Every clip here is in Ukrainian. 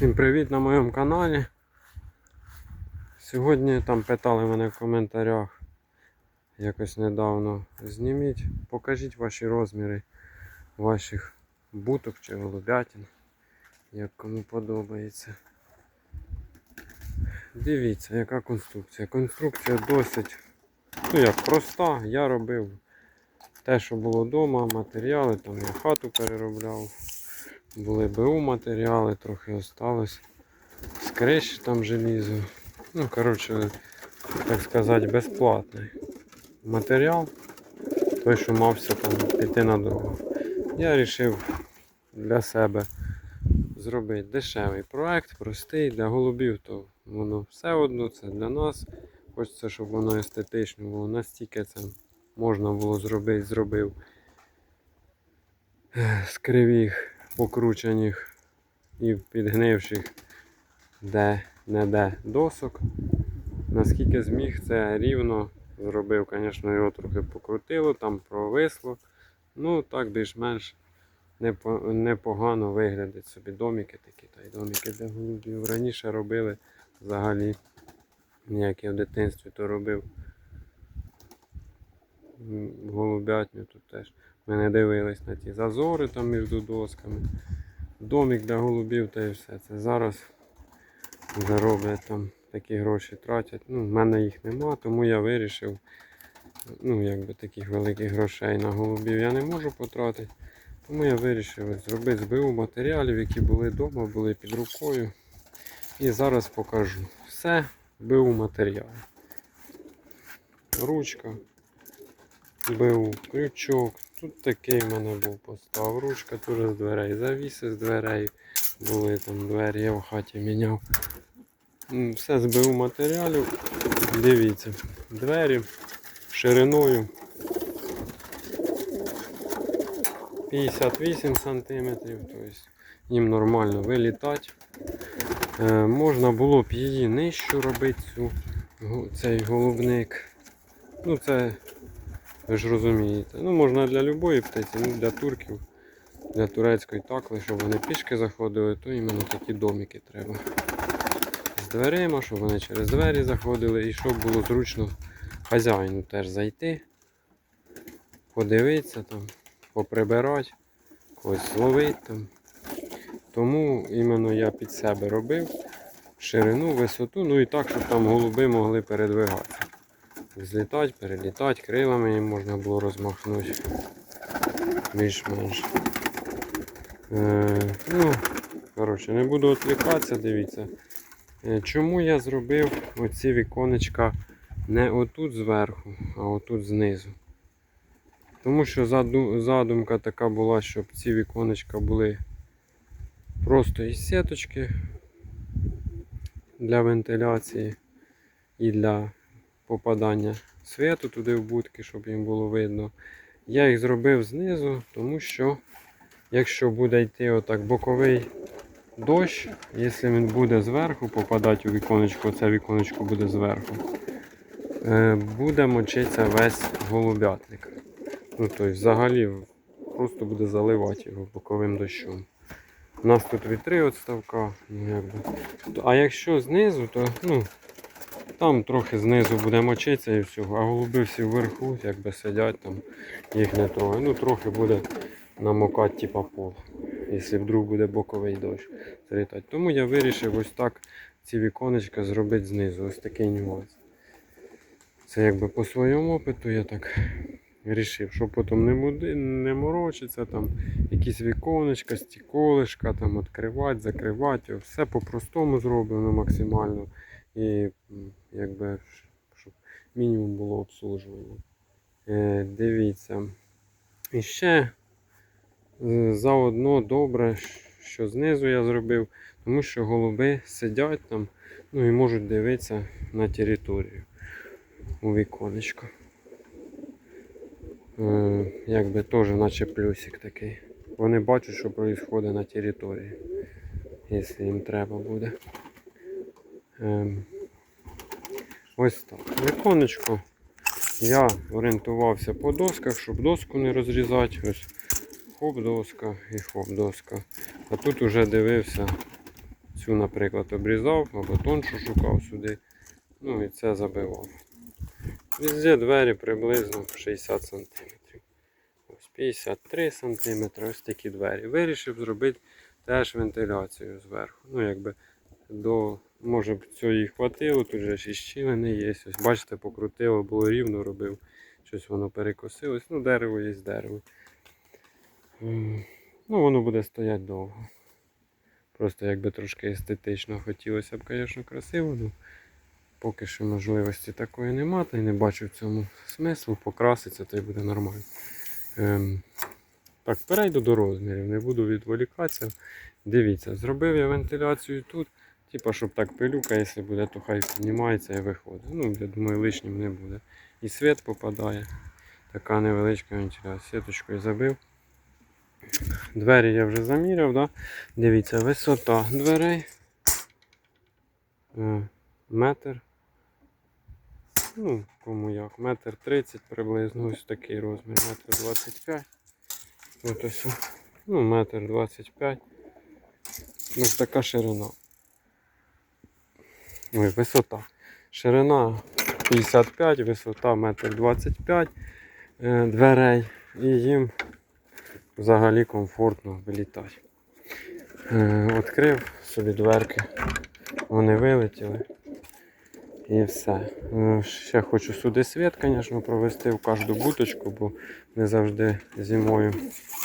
Всім привіт на моєму каналі. Сьогодні там питали мене в коментарях якось недавно. Зніміть, покажіть ваші розміри ваших буток чи голубятин, як кому подобається. Дивіться, яка конструкція. Конструкція досить ну як проста. Я робив те, що було вдома, матеріали, там я хату переробляв. Були БУ матеріали, трохи осталось. Криші там желізо. Ну, коротше, так сказати, безплатний матеріал. Той, що мався там піти на дорогу. Я вирішив для себе зробити дешевий проект, простий, для голубів, то воно все одно, це для нас. Хочеться, щоб воно естетично було. Настільки це можна було зробити, зробив з кривих, покручених і підгнивших де не де досок. Наскільки зміг, це рівно зробив, звісно, його трохи покрутило, там провисло. Ну, так більш-менш непогано виглядять собі домики такі, та й домики для голубів. Раніше робили взагалі, як я в дитинстві то робив. Голубятню тут теж. Ми не дивились на ті зазори там між досками. Домик для голубів та і все. Це зараз вже роблять там такі гроші тратять. Ну, в мене їх нема, тому я вирішив. Ну, якби таких великих грошей на голубів я не можу потратити. Тому я вирішив зробити збиву матеріалів, які були вдома, були під рукою. І зараз покажу все БУ матеріали. Ручка, БУ, крючок. Тут такий в мене був постав. Ручка теж з дверей. Завіси з дверей. Були там двері, я в хаті міняв. Все з БУ матеріалів. Дивіться, двері шириною 58 сантиметрів, тобто їм нормально вилітати. Е, можна було б її нижчу робити, цю, цей голубник. Ну це ви ж розумієте. Ну можна для любої птиці, ну для турків, для турецької такли, щоб вони пішки заходили, то іменно такі домики треба. З дверима, щоб вони через двері заходили і щоб було зручно хазяїну теж зайти, подивитися там, поприбирати, когось зловити там. Тому іменно я під себе робив ширину, висоту, ну і так, щоб там голуби могли передвигатися. Злітати, перелітати, крилами можна було розмахнути. Більш-менш. Е, ну, коротше, не буду відвлікатися, дивіться. Е, Чому я зробив оці віконечка не отут зверху, а отут знизу? Тому що заду- задумка така була, щоб ці віконечка були просто із сіточки для вентиляції і для попадання світу туди в будки, щоб їм було видно. Я їх зробив знизу, тому що якщо буде йти отак боковий дощ, якщо він буде зверху попадати у віконечко, це віконечко буде зверху, е, буде мочитися весь голубятник. Ну, тобто, взагалі просто буде заливати його боковим дощом. У нас тут вітри відставка, ну якби. А якщо знизу, то ну, там трохи знизу буде мочитися і всього, а голуби всі вверху, якби сидять там, їх не трогає. Ну трохи буде намокати типа пол, якщо вдруг буде боковий дощ злітати. Тому я вирішив ось так ці віконечка зробити знизу. Ось такий нюанс. Це якби по своєму опиту я так вирішив, щоб потім не, муди, не морочиться, там якісь віконечка, стіколишка, там відкривати, закривати. Все по-простому зроблено максимально. І якби щоб мінімум було обслужування. Е, дивіться. І ще е, заодно добре, що знизу я зробив, тому що голуби сидять там ну і можуть дивитися на територію у віконечко. Е, якби теж наче плюсик такий. Вони бачать, що відбувається на території, якщо їм треба буде. Ем, ось так. Віконечко. Я орієнтувався по досках, щоб доску не розрізати. Ось хоп доска і хоп доска. А тут уже дивився Цю, наприклад, обрізав або тоншу шукав сюди. Ну і це забивав. Везде двері приблизно 60 см. Ось 53 см, ось такі двері. Вирішив зробити теж вентиляцію зверху. Ну, якби до, може б цього і хватило, тут же ж і щілини є. Ось бачите, покрутило, було рівно робив. Щось воно перекосилось. Ну, дерево є дерево. Ну, воно буде стояти довго. Просто якби трошки естетично хотілося б, звісно, красиво, ну поки що можливості такої нема, та й не бачу в цьому смислу. Покраситься, то й буде нормально. Ем, так, перейду до розмірів, не буду відволікатися. Дивіться, зробив я вентиляцію тут. Типа, щоб так пилюка, якщо буде, то хай піднімається і виходить. Ну, я думаю, лишнім не буде. І світ попадає. Така невеличка вентиляція. Сіточкою забив. Двері я вже заміряв, да? Дивіться, висота дверей. Е, Метр. Ну, кому як, метр тридцять приблизно, ось такий розмір, метр двадцять п'ять. От ось, ну, метр двадцять п'ять. Ось така ширина. Ой, висота. Ширина 55, висота метр 25 е, дверей. І їм взагалі комфортно вилітати. Е, Відкрив собі дверки, вони вилетіли. І все. Е, Ще хочу сюди світ, звісно, провести в кожну буточку, бо не завжди зимою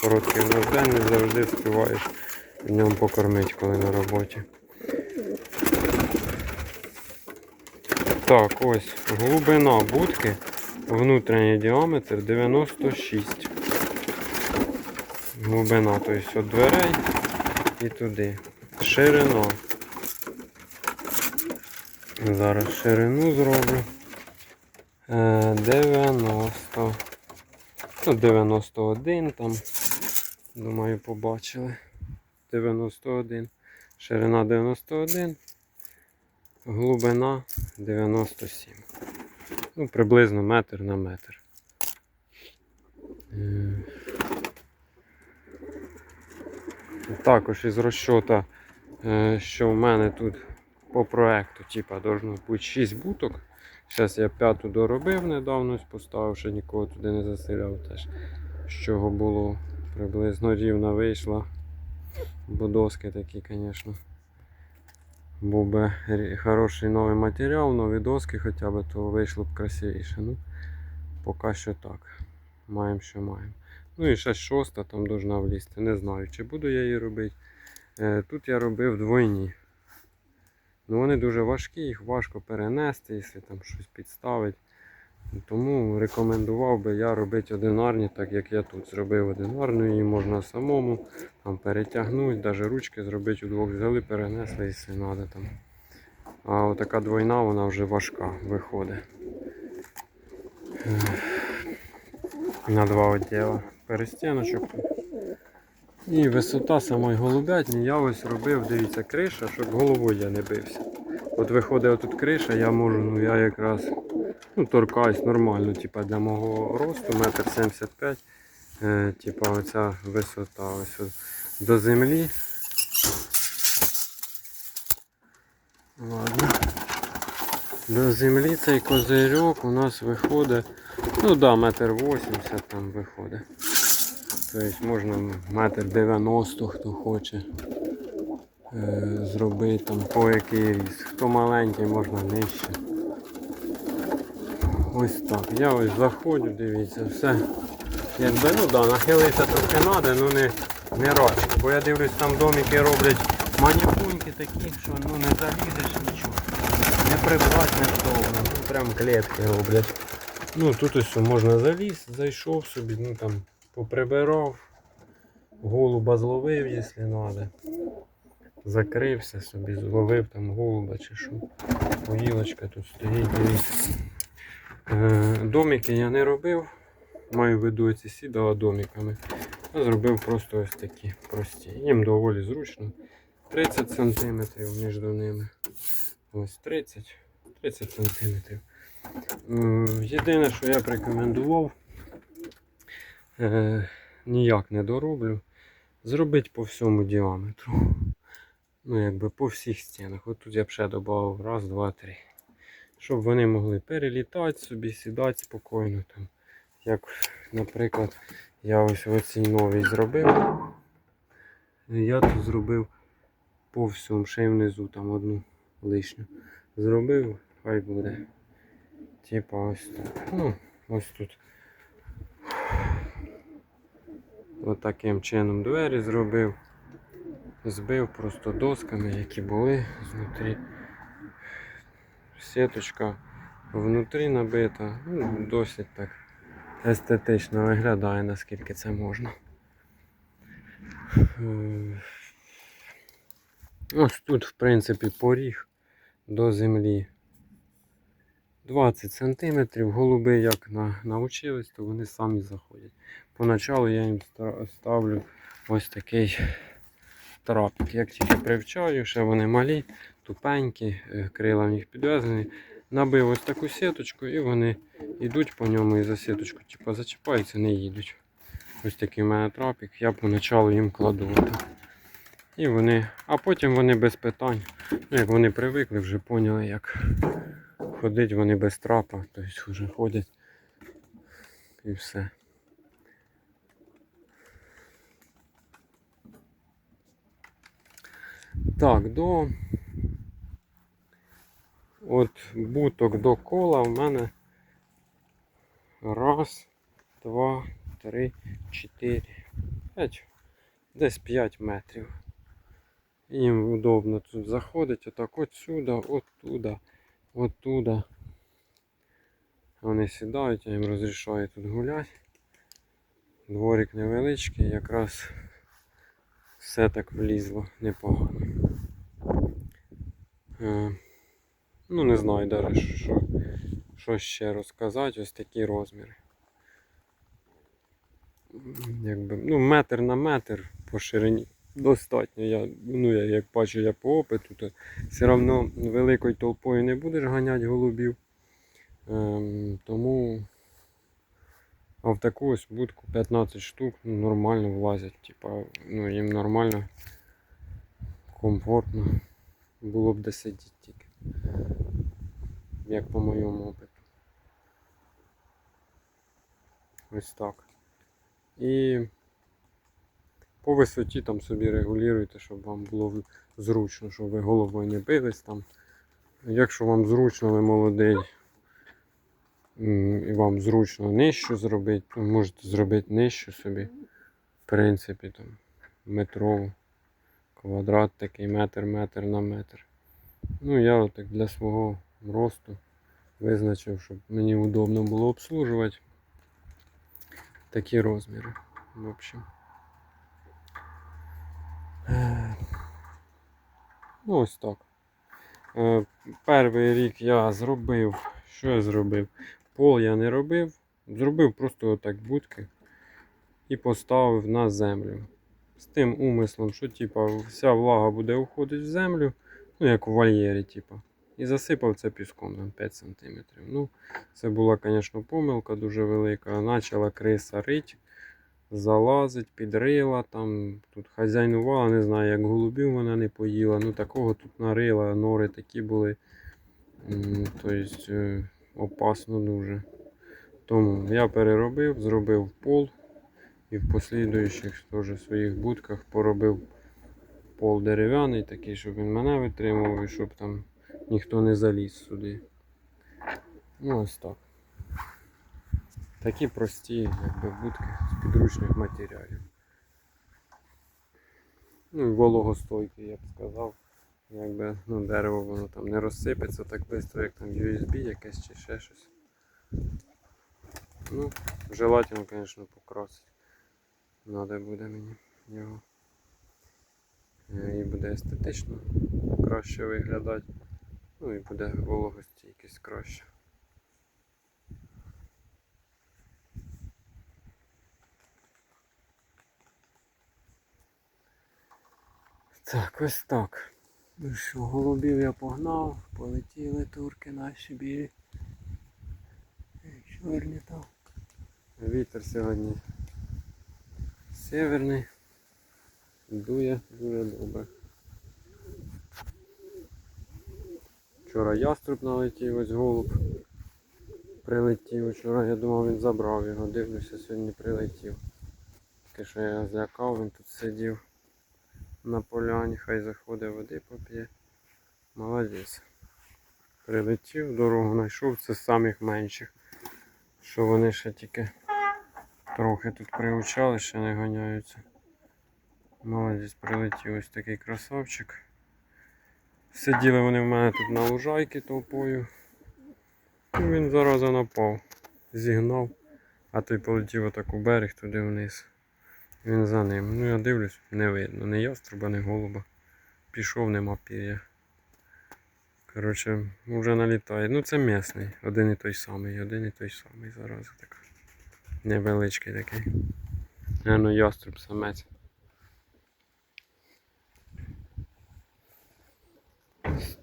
короткий день, не завжди встигаєш днем покормити, коли на роботі. Так, ось глибина будки, внутрішній діаметр 96. Глибина, тобто від дверей і туди. Ширина. Зараз ширину зроблю. Е, 90. Ну, 91 там. Думаю, побачили. 91. Ширина 91. Глибина 97. Ну, приблизно метр на метр. Е, Також із розчота, е, що в мене тут по проекту, типа, должно бути 6 буток. Зараз я п'яту доробив недавно, поставив, ще нікого туди не заселяв теж. З чого було приблизно рівна вийшла. Бо доски такі, звісно. Був би хороший новий матеріал, нові доски хоча б, то вийшло б красивіше. Ну, поки що так. Маємо, що маємо. Ну і ще шоста там должна влізти. Не знаю, чи буду я її робити. Е, Тут я робив двойні. Ну вони дуже важкі, їх важко перенести, якщо там щось підставити. Тому рекомендував би я робити одинарні, так як я тут зробив одинарну, її можна самому там перетягнути, навіть ручки зробити удвох взяли, перенесли, якщо треба там. А отака двойна, вона вже важка виходить. На два відділа перестіночок. І висота самої голубятні я ось робив, дивіться, криша, щоб головою я не бився. От виходить отут криша, я можу, ну я якраз ну, торкаюсь нормально, типа для мого росту, метр 75, е, типа оця висота ось до землі. Ладно. До землі цей козирьок у нас виходить, ну да, метр 80 там виходить. Тобто можна метр 90, хто хоче е, зробити там по який ріс. Хто маленький, можна нижче. Ось так. Я ось заходжу, дивіться, все. Якби, ну да, нахилитися трохи треба, ну не, не рачки. Бо я дивлюсь, там домики роблять маніпуньки такі, що ну не залізеш нічого. Не прибрати, не вдовго. Ну прям клітки роблять. Ну тут ось можна заліз, зайшов собі, ну там поприбирав, голуба зловив, якщо треба. Закрився собі, зловив там голуба чи що. Поїлочка тут стоїть, дивіться. Е, Домики я не робив. Маю в виду ці сідала домиками. Я зробив просто ось такі прості. Їм доволі зручно. 30 см між ними. Ось 30 30 см. Єдине, що я б рекомендував, е, ніяк не дороблю. Зробити по всьому діаметру. Ну, якби по всіх стінах. От тут я б ще додав раз, два, три. Щоб вони могли перелітати собі, сідати спокійно там. Як, наприклад, я ось оцій новій зробив. Я тут зробив по всьому, ще й внизу там одну лишню. Зробив, хай буде. Типа ось так. Ну, ось тут. Ось таким чином двері зробив. Збив просто досками, які були знутрі. Сіточка внутрі набита. Ну, досить так естетично виглядає, наскільки це можна. Е, Ось тут, в принципі, поріг до землі 20 см. Голуби як на, научились, то вони самі заходять. Поначалу я їм ставлю ось такий трапик. Як тільки привчаю, ще вони малі, тупенькі, е, крила в них підв'язані. Набив ось таку сіточку і вони йдуть по ньому і за сіточку типу, зачіпаються, не їдуть. Ось такий в мене трапик, я поначалу їм кладу. І вони, а потім вони без питань. Ну, як вони привикли, вже поняли, як ходить вони без трапа, тобто вже ходять і все. Так, до от буток до кола в мене раз, два, три, чотири, п'ять, десь 5 метрів. Їм удобно тут заходить отак от сюди, от туди. Вони сідають, я їм розрішаю тут гуляти. Дворик невеличкий, якраз все так влізло непогано. Ну, не знаю навіть, що, що ще розказати, ось такі розміри. Якби, ну, метр на метр по ширині достатньо. Я, ну, я як бачу, я по опиту, то все одно великою толпою не будеш ганяти голубів. Ем, тому а в таку ось будку 15 штук ну, нормально влазять. Типа, ну, їм нормально, комфортно. Було б де сидіти тільки. Як по моєму опиту. Ось так. І по висоті там собі регулюєте, щоб вам було зручно, щоб ви головою не бились там. Якщо вам зручно, ви молодий, і вам зручно нижче зробити, то можете зробити нижче собі. В принципі, там метрову. Квадрат такий метр, метр на метр. Ну, я отак для свого росту визначив, щоб мені удобно було обслужувати такі розміри. В общем. Ну, ось так. Е, Перший рік я зробив. Що я зробив? Пол я не робив. Зробив просто отак будки і поставив на землю. З тим умислом, що типа, вся влага буде уходити в землю, ну як у вольєрі, типа. І засипав це піском на 5 см. Ну, це була, звісно, помилка дуже велика. Почала криса рить, залазить, підрила там. Тут хазяйнувала, не знаю, як голубів вона не поїла. Ну такого тут нарила, нори такі були. Тобто опасно дуже. Тому я переробив, зробив пол і в послідуючих теж своїх будках поробив пол дерев'яний, такий, щоб він мене витримував і щоб там ніхто не заліз сюди. Ну ось так. Такі прості якби, будки з підручних матеріалів. Ну і вологостойкі, я б сказав. Якби ну, дерево воно там не розсипеться так швидко, як там USB якесь чи ще щось. Ну, желательно, звісно, покрасити. Надо буде мені його. Е, І буде естетично краще виглядати. Ну і буде вологостійкість краще. Так, ось так. Ну що, голубів я погнав, полетіли турки наші білі. Чорні там. Вітер сьогодні северний. Дує дуже добре. Вчора яструб налетів, ось голуб прилетів. Вчора я думав він забрав його, дивлюся, сьогодні прилетів. Таке, що я злякав, він тут сидів на поляні, хай заходить води поп'є. Молодець. Прилетів, дорогу знайшов, це з самих менших. Що вони ще тільки трохи тут приучали, ще не ганяються. Молодець, прилетів ось такий красавчик. Сиділи вони в мене тут на лужайці толпою. І він зараза напав. Зігнав, а той полетів отак у берег туди вниз. Він за ним. Ну я дивлюсь, не видно. Ні яструба, ні голуба. Пішов, нема пір'я. Коротше, вже налітає. Ну це місний. Один і той самий, один і той самий зараза така. Невеличкий такий. А ну яструб самець.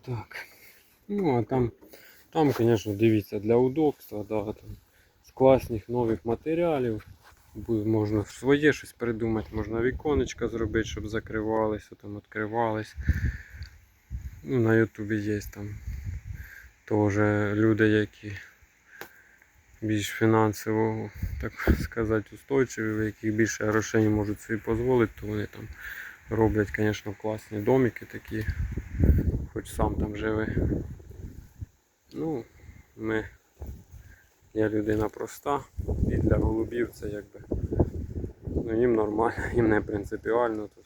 Так. Ну, а там, там, звісно, дивіться, для удобства, да, там, з класних нових матеріалів. Можна своє щось придумати, можна віконечка зробити, щоб закривалися, там відкривались. Ну, на Ютубі є там теж люди, які більш фінансово, так сказати, устойчиві, в яких більше грошей можуть собі дозволити, то вони там роблять, звісно, класні домики такі, хоч сам там живе. Ну, ми, я людина проста, і для голубів це якби ну, їм нормально, їм не принципіально тут.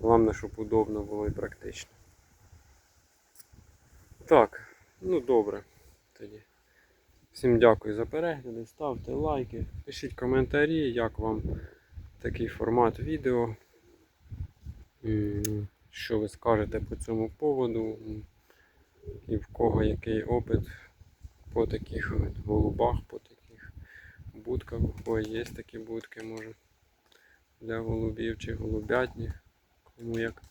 Головне, щоб удобно було і практично. Так, ну добре. Тоді. Всім дякую за перегляди, ставте лайки, пишіть коментарі, як вам такий формат відео. Що ви скажете по цьому поводу? І в кого який опит по таких голубах, по таких будках. У кого є такі будки, може для голубів чи голубятні, кому як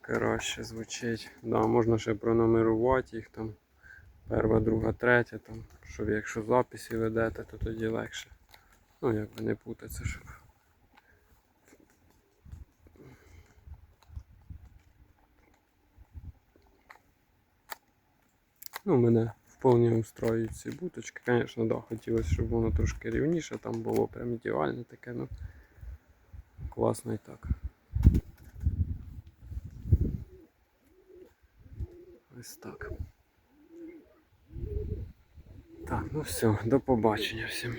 краще звучить. Да, можна ще пронумерувати їх там. Перша, друга, третя, там, щоб якщо записи ведете, то тоді легше. Ну, якби не путатися, щоб. Ну, мене вповні устроюють ці буточки. Звісно, да, хотілося, щоб воно трошки рівніше там було, прям ідеальне таке, ну класно і так. Ось так. Так, ну все, до побачення всім.